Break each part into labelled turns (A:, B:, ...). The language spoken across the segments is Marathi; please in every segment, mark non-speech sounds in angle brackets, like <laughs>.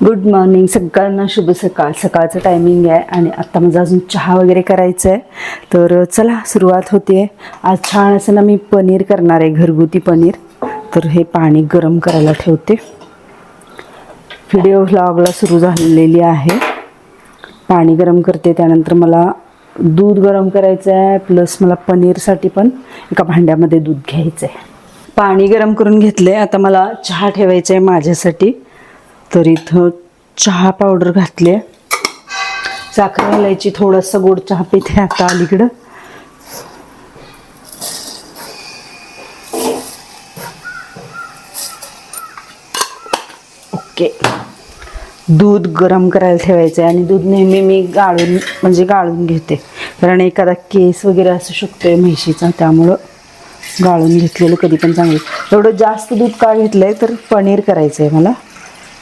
A: गुड मॉर्निंग सगळ्यांना शुभ सकाळ. सकाळचं टायमिंग आहे आणि आत्ता माझा अजून चहा वगैरे करायचं आहे तर चला सुरुवात होते आज छान असं ना मी पनीर करणार आहे घरगुती पनीर. तर हे पाणी गरम करायला ठेवते. व्हिडिओ व्लॉगला सुरू झालेली आहे. पाणी गरम करते. त्यानंतर मला दूध गरम करायचं आहे प्लस मला पनीरसाठी पण एका भांड्यामध्ये दूध घ्यायचं आहे पाणी गरम करून घेतलं आहे आता मला चहा ठेवायचं आहे माझ्यासाठी. तर इथं चहा पावडर घातली आहे. साखर घालायची थोडंसं गोड चहा पिते आता अलीकडं. ओके. दूध गरम करायला ठेवायचं आहे आणि दूध नेहमी मी गाळून म्हणजे गाळून घेते. कारण एखादा केस वगैरे असू शकतो म्हैशीचा त्यामुळं गाळून घेतलेलं कधी पण चांगलं. एवढं जास्त दूध का घेतलं आहे तर पनीर करायचं आहे मला.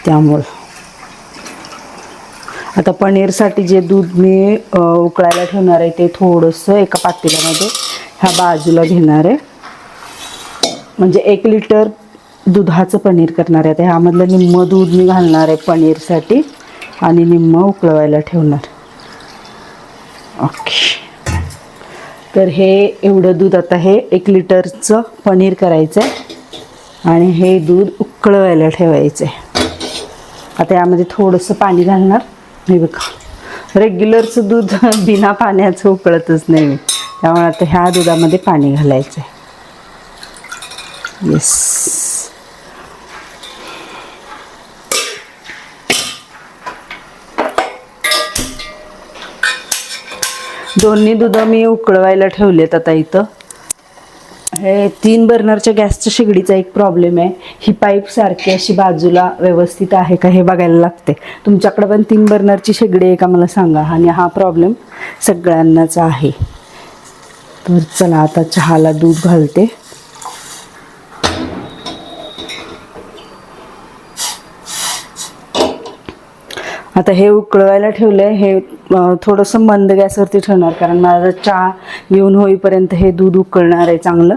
A: त्यामुळं. आता पनीरसाठी जे दूध मी उकळायला ठेवणार आहे ते थोडंसं एका पातेल्यामध्ये ह्या बाजूला घेणार आहे. म्हणजे एक लिटर दुधाचं पनीर करणार आहे. आता ह्यामधलं निम्म दूध मी घालणार आहे पनीरसाठी आणि निम्म उकळवायला ठेवणार. ओके. तर हे एवढं दूध आता हे एक लिटरचं पनीर करायचं आहे आणि हे दूध उकळवायला ठेवायचं आहे आता यामध्ये थोडंसं पाणी घालणार. नाही बघा. रेग्युलरचं दूध <laughs> बिना पाण्याचं उकळतच नाही मी. त्यामुळे आता ह्या दुधामध्ये पाणी घालायचं आहे येस दोन्ही दुधं मी उकळवायला ठेवलेत आता इथं. हे तीन बर्नरच्या गॅसच्या शेगडीचा एक प्रॉब्लेम आहे. ही पाईप सारखी अशी बाजूला व्यवस्थित आहे का हे बघायला लागते. तुमच्याकडे पण तीन बर्नरची शेगडी आहे का मला सांगा. आणि हा प्रॉब्लेम सगळ्यांनाच आहे. तर चला आता चहाला दूध घालते. आता हे उकळवायला ठेवलं आहे हे थोडंसं मंद गॅसवरती ठेवणार. कारण माझा चहा येऊन होईपर्यंत हे दूध उकळणार आहे चांगलं.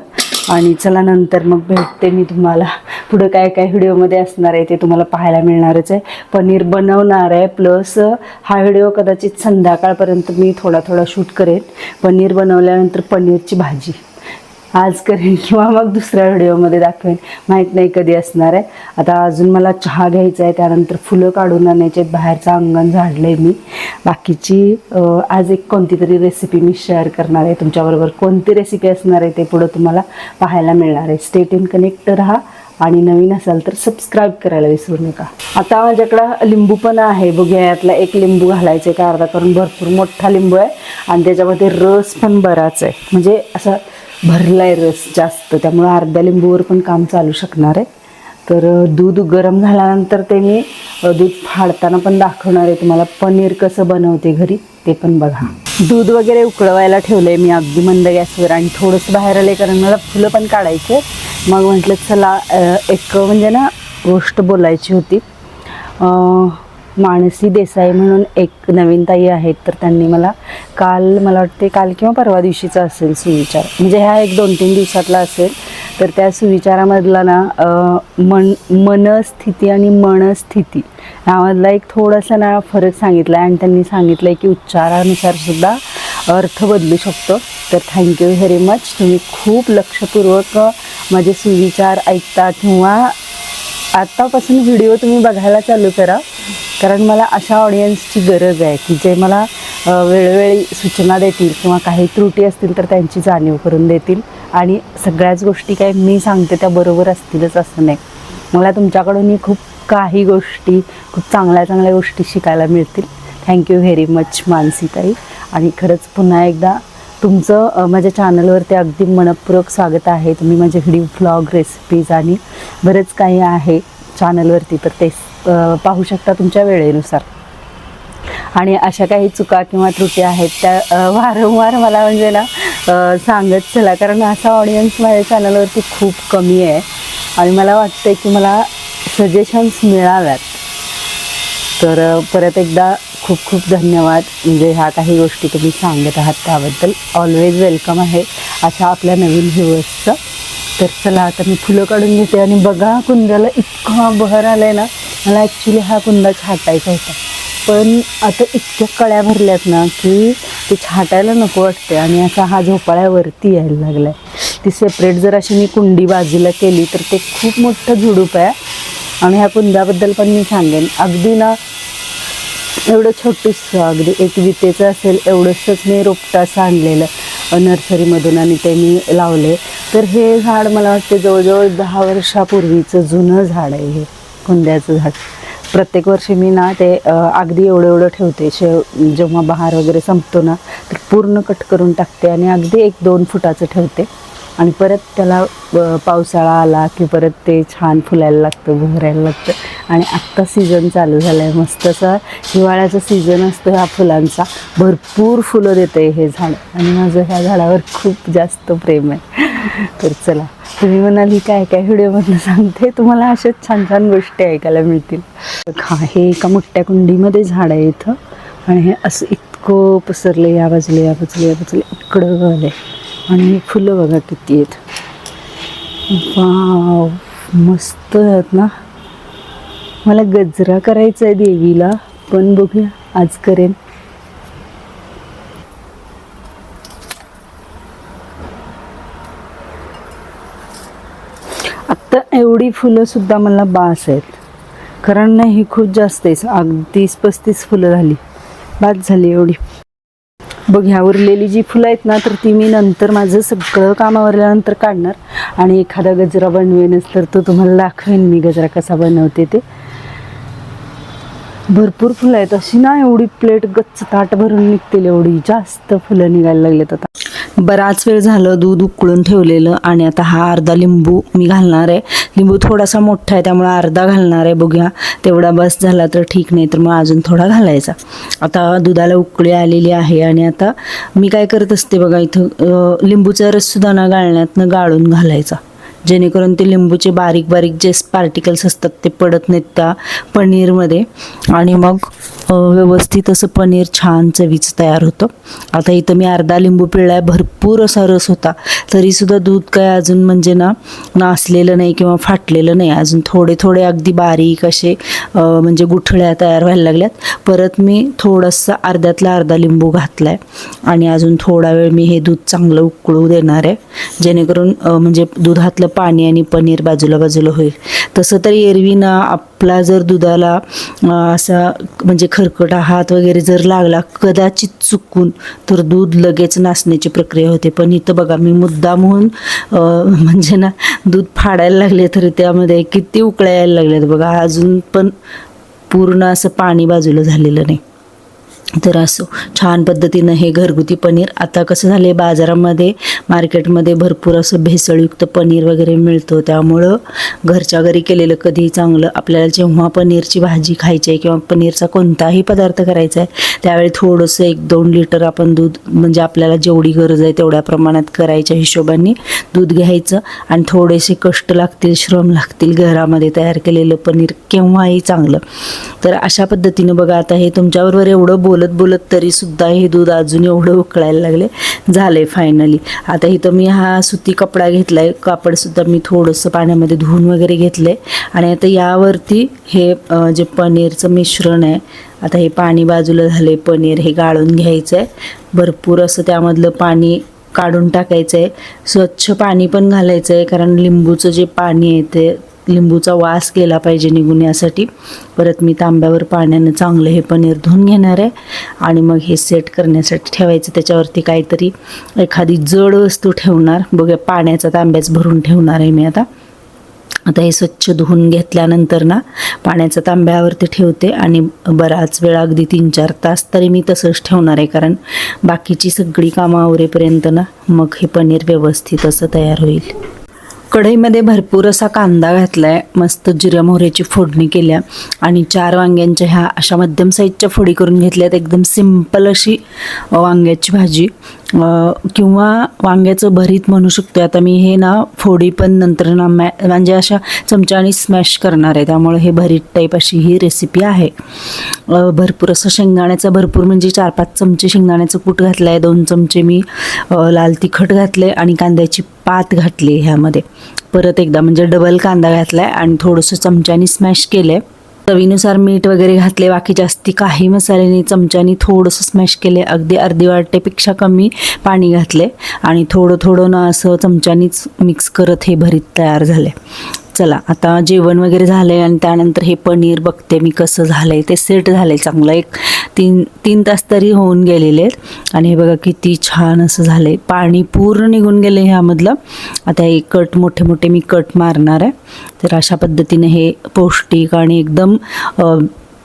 A: आणि चला नंतर मग भेटते मी तुम्हाला. पुढं काय काय व्हिडिओमध्ये असणार आहे ते तुम्हाला पाहायला मिळणारच आहे. पनीर बनवणार आहे प्लस हा व्हिडिओ कदाचित संध्याकाळपर्यंत मी थोडा थोडा शूट करेन. पनीर बनवल्यानंतर पनीरची भाजी. आज करेन किंवा मग दुसऱ्या व्हिडिओमध्ये दाखवेन. माहीत नाही कधी असणार आहे. आता अजून मला चहा घ्यायचा आहे. त्यानंतर फुलं काढून आणायचे आहेत. बाहेरचं अंगण झाडलं आहे मी. बाकीची आज एक कोणती तरी रेसिपी मी शेअर करणार आहे. तुमच्याबरोबर कोणती रेसिपी असणार आहे ते पुढं तुम्हाला पाहायला मिळणार आहे. स्टेट इन कनेक्ट राहा आणि नवीन असाल तर सबस्क्राईब करायला विसरू नका. आता माझ्याकडं लिंबू पण आहे. बघूया यातला एक लिंबू घालायचं आहे का अर्धा करून भरपूर मोठा लिंबू आहे. आणि त्याच्यामध्ये रस पण बराच आहे. म्हणजे असं भरला आहे रस जास्त. त्यामुळं अर्ध्या लिंबूवर पण काम चालू शकणार आहे. तर दूध गरम झाल्यानंतर ते मी दूध फाडताना पण दाखवणार आहे तुम्हाला. पनीर कसं बनवते घरी ते पण बघा. दूध वगैरे उकळवायला ठेवलं आहे मी अगदी मंद गॅसवर आणि थोडंसं बाहेर आले कारण मला फुलं पण काढायचे मग म्हटलं चला एक म्हणजे ना गोष्ट बोलायची होती. मानसी देसाई म्हणून एक नवीन ताई आहेत तर त्यांनी मला काल मला वाटते काल किंवा परवा दिवशीचा असेल सुविचार. म्हणजे ह्या एक दोन तीन दिवसातला असेल. तर त्या सुविचारामधला ना मन मनस्थिती आणि मनस्थिती यामधला एक थोडासा ना फरक सांगितला आहे आणि त्यांनी सांगितलं आहे की उच्चारानुसारसुद्धा अर्थ बदलू शकतो. तर थँक्यू व्हेरी मच तुम्ही खूप लक्षपूर्वक माझे सुविचार ऐकता किंवा आत्तापासून व्हिडिओ तुम्ही बघायला चालू करा. कारण मला अशा ऑडियन्सची गरज आहे की जे मला वेळोवेळी सूचना देतील किंवा काही त्रुटी असतील तर त्यांची जाणीव करून देतील. आणि सगळ्याच गोष्टी काय मी सांगते त्या बरोबर असतीलच असं नाही. मला तुमच्याकडूनही खूप काही गोष्टी खूप चांगल्या चांगल्या गोष्टी शिकायला मिळतील. थँक्यू व्हेरी मच मानसीताई. आणि खरंच पुन्हा एकदा तुमचं माझ्या चॅनलवरती अगदी मनपूर्वक स्वागत आहे. तुम्ही माझे व्हिडिओ व्लॉग रेसिपीज आणि बरंच काही आहे चॅनलवरती तर ते पाहू शकता तुमच्या वेळेनुसार. आणि अशा काही चुका किंवा त्रुटी आहेत त्या वारंवार मला म्हणजे ना सांगत चला. कारण असा ऑडियन्स माझ्या चॅनलवरती खूप कमी आहे. आणि मला वाटतं की मला सजेशन्स मिळाव्यात. तर परत एकदा खूप खूप धन्यवाद. म्हणजे ह्या काही गोष्टी तुम्ही सांगत आहात त्याबद्दल. ऑलवेज वेलकम आहे अशा आपल्या नवीन व्ह्युअर्सचं तर चला आता मी फुलं काढून घेते आणि बघा कुंद्याला इतका बहर आलाय ना. मला ॲक्च्युली हा कुंदा छाटायचा होता. पण आता इतक्या कळ्या भरल्यात ना की ते छाटायला नको वाटते आणि असा हा झोपाळ्यावरती यायला लागला आहे ती सेपरेट जर अशी मी कुंडी बाजूला केली तर ते खूप मोठं झुडूप आहे. आणि ह्या कुंदाबद्दल पण मी सांगेन. अगदी ना एवढं छोटंसं अगदी एक वितेचं असेल एवढंसंच मी रोपटं असं आणलेलं नर्सरीमधून आणि ते मी लावले तर हे झाड मला वाटते जवळजवळ दहा वर्षापूर्वीचं जुनं झाड आहे हे. कुंद्याचं झाड. प्रत्येक वर्षी मी ना ते अगदी एवढं एवढं ठेवते. शेव जेव्हा बहार वगैरे संपतो ना तर पूर्ण कट करून टाकते आणि अगदी एक दोन फुटाचं ठेवते. आणि परत त्याला पावसाळा आला की परत ते छान फुलायला लागतं भरायला लागतं. आणि आत्ता सीझन चालू झाला आहे मस्त असा हिवाळ्याचा सीझन असतो ह्या फुलांचा. भरपूर फुलं देतं हे झाड. आणि माझं ह्या झाडावर खूप जास्त प्रेम आहे. तर चला तुम्ही म्हणाली काय काय व्हिडिओमधनं सांगते. तुम्हाला अशाच छान छान गोष्टी ऐकायला मिळतील. हा हे एका मोठ्या कुंडीमध्ये झाड आहे इथं. आणि हे असं इतकं पसरलं या बाजूला या बाजूला या बाजूला. इकडं आहे आणि फुलं बघा किती आहेत. वाव मस्त आहेत ना. मला गजरा करायचा आहे देवीला पण बघूया आज करेन. आत्ता एवढी फुलं सुद्धा मला बास आहेत. कारण नाही ही खूप जास्त आहे. अगदी पस्तीस फुलं झाली. बास झाली एवढी. बघ ह्या उरलेली जी फुलं आहेत ना तर ती मी नंतर माझं सगळं काम आवरल्यानंतर काढणार. आणि एखादा गजरा बनवेनच तर तो तुम्हाला दाखवेन मी गजरा कसा बनवते ते. भरपूर फुलं आहेत. अशी ना एवढी प्लेट गच्च ताट भरून निघतील एवढी. जास्त फुलं निघायला लागलेत आता. बराच वेळ झालं दूध उकळून ठेवलेलं आणि आता हा अर्धा लिंबू मी घालणार आहे. लिंबू थोडासा मोठा आहे त्यामुळे अर्धा घालणार आहे. बघूया. तेवढा बस झाला तर ठीक नाही तर मग अजून थोडा घालायचा. आता दुधाला उकळी आलेली आहे आणि आता मी काय करत असते बघा इथं लिंबूचा रससुद्धा ना गाळण्यातनं गाळून घालायचा. जेणेकरून ते लिंबूचे बारीक बारीक जे पार्टिकल्स असतात ते पडत नाहीत त्या पनीरमध्ये. आणि मग व्यवस्थित असं पनीर छान चवीचं तयार होतं. आता इथं मी अर्धा लिंबू पिळलाय भरपूर असा रस होता. तरीसुद्धा दूध काय अजून म्हणजे ना नासलेलं नाही किंवा फाटलेलं नाही. अजून थोडे थोडे अगदी बारीक असे म्हणजे गुठळ्या तयार व्हायला लागल्यात. परत मी थोडंसं अर्ध्यातला अर्धा लिंबू घातला आहे आणि अजून थोडा वेळ मी हे दूध चांगलं उकळू देणार आहे. जेणेकरून म्हणजे दुधातलं पाणी आणि पनीर बाजूला बाजूला होईल. तसं तर एरवी ना आपला जर दुधाला असा म्हणजे खरकटा हात वगैरे जर लागला कदाचित चुकून तर दूध लगेच नाचण्याची प्रक्रिया होते. पण इथं बघा मी मुद्दामहून म्हणून म्हणजे ना दूध फाडायला लागले तरी त्यामध्ये किती उकळ्या यायला लागल्यात बघा. अजून पण पूर्ण असं पाणी बाजूला झालेलं नाही. तर असो छान पद्धतीनं हे घरगुती पनीर. आता कसं झालं आहे बाजारामध्ये मार्केटमध्ये भरपूर असं भेसळयुक्त पनीर वगैरे मिळतं. त्यामुळं घरच्या घरी केलेलं कधीही चांगलं आपल्याला जेव्हा पनीरची भाजी खायची आहे किंवा पनीरचा कोणताही पदार्थ करायचा आहे त्यावेळी थोडंसं एक दोन लिटर आपण दूध म्हणजे आपल्याला जेवढी गरज आहे तेवढ्या प्रमाणात करायच्या हिशोबाने दूध घ्यायचं. आणि थोडेसे कष्ट लागतील श्रम लागतील घरामध्ये तयार केलेलं पनीर केव्हाही चांगलं. तर अशा पद्धतीनं बघा आता हे तुमच्याबरोबर एवढं बोलत बोलत तरीसुद्धा हे दूध अजून एवढं उकळायला लागले. झालं आहे फायनली आता इथं मी हा सुती कपडा घेतला आहे कापडसुद्धा मी थोडंसं पाण्यामध्ये धुवून वगैरे घेतलं आहे आणि आता यावरती हे जे पनीरचं मिश्रण आहे आता हे पाणी बाजूला झाले पनीर हे गाळून घ्यायचं आहे भरपूर असं त्यामधलं पाणी काढून टाकायचं आहे स्वच्छ पाणी पण घालायचं आहे कारण लिंबूचं जे पाणी आहे ते लिंबूचा वास गेला पाहिजे निघून यासाठी. परत मी तांब्यावर पाण्यानं चांगलं हे पनीर धुवून घेणार आहे. आणि मग हे सेट करण्यासाठी ठेवायचं. त्याच्यावरती काहीतरी एखादी जड वस्तू ठेवणार. बघूया पाण्याचा तांब्याच भरून ठेवणार आहे मी आता. आता हे स्वच्छ धुवून घेतल्यानंतर ना पाण्याचा तांब्यावरती ठेवते. आणि बराच वेळा अगदी तीन चार तास तरी मी तसंच ठेवणार आहे. कारण बाकीची सगळी कामं आवरेपर्यंत ना मग हे पनीर व्यवस्थित असं तयार होईल. कढईमध्ये भरपूर असा कांदा घातला आहे मस्त जिऱ्या मोहऱ्याची फोडणी केल्या आणि चार वांग्यांच्या ह्या अशा मध्यम साईजच्या फोडी करून घेतल्यात. एकदम सिंपल अशी वांग्याची भाजी. किंवा वांग्याचं भरीत म्हणू शकतो आता मी हे ना फोडी पण नंतर ना मॅ म्हणजे अशा चमच्याने स्मॅश करणार आहे. त्यामुळे हे भरीत टाईप अशी ही रेसिपी आहे. भरपूर असं शेंगदाण्याचा भरपूर म्हणजे चार पाच चमचे शेंगदाण्याचं कूट घातलं आहे दोन चमचे मी लाल तिखट घातले आणि कांद्याची पात घातली ह्यामध्ये. परत एकदा म्हणजे डबल कांदा घातला आहे आणि थोडंसं चमच्याने स्मॅश केलं आहे चवीनुसार मीठ वगैरे घातले बाकी जास्ती काही मसाल्याने चमच्यानी थोडंसं स्मॅश केले. अगदी अर्धी वाटेपेक्षा कमी पाणी घातले आणि थोडं थोडं ना असं चमच्यानीच मिक्स करत हे भरीत तयार झाले. चला आता जेवण वगैरे झालं आहे आणि त्यानंतर हे पनीर बघते मी कसं झालं आहे ते सेट झालं आहे चांगलं. एक तीन तीन तास तरी होऊन गेलेले आहेत. आणि हे बघा किती छान असं झालं आहे पाणी पूर्ण निघून गेलं ह्यामधलं आता हे कट मोठे मोठे मी कट मारणार आहे. तर अशा पद्धतीने हे पौष्टिक आणि एकदम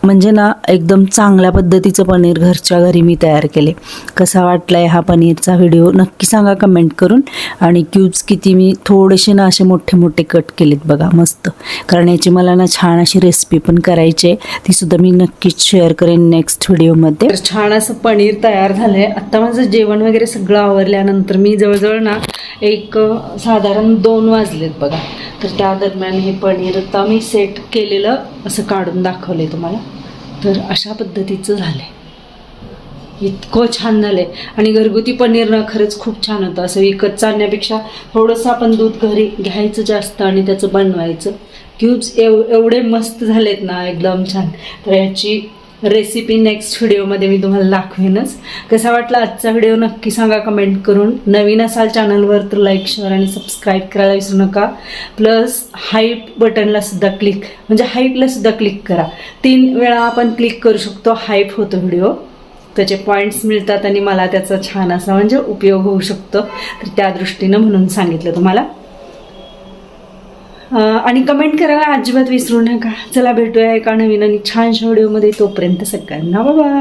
A: म्हणजे ना एकदम चांगल्या पद्धतीचं पनीर घरच्या घरी मी तयार केले. कसा वाटला आहे हा पनीरचा व्हिडिओ नक्की सांगा कमेंट करून. आणि क्यूब्स किती मी थोडेसे ना असे मोठे मोठे कट केलेत बघा मस्त. कारण याची मला ना छान अशी रेसिपी पण करायची आहे. तीसुद्धा मी नक्कीच शेअर करेन नेक्स्ट व्हिडिओमध्ये तर छान असं पनीर तयार झालं आहे आत्ता माझं जेवण वगैरे सगळं आवरल्यानंतर मी जवळजवळ ना एक साधारण दोन वाजलेत बघा. तर त्या दरम्यान हे पनीर आता मी सेट केलेलं असं काढून दाखवले तुम्हाला. तर अशा पद्धतीचं झालंय. इतकं छान झालंय. आणि घरगुती पनीर ना खरंच खूप छान होतं. असं विकत आणण्यापेक्षा थोडंसं आपण दूध घरी घ्यायचं जास्त आणि त्याचं बनवायचं. क्यूब्स एव एवढे मस्त झालेत ना एकदम छान. तर याची रेसिपी नेक्स्ट व्हिडिओमध्ये मी तुम्हाला दाखवेनच. कसा वाटला आजचा व्हिडिओ नक्की सांगा कमेंट करून. नवीन असाल चॅनलवर तर लाईक शेअर आणि सबस्क्राईब करायला विसरू नका. प्लस हाईप बटनला सुद्धा क्लिक म्हणजे हाईपला सुद्धा क्लिक करा. तीन वेळा आपण क्लिक करू शकतो हाईप होतो व्हिडिओ त्याचे पॉईंट्स मिळतात आणि मला त्याचा छान असा म्हणजे उपयोग होऊ शकतो. तर त्या दृष्टीनं म्हणून सांगितलं तुम्हाला. आणि कमेंट करायला अजिबात विसरू नका. चला भेटूया एका नवीन आणि छानशा व्हिडिओमध्ये. तोपर्यंत सगळ्यांना बाय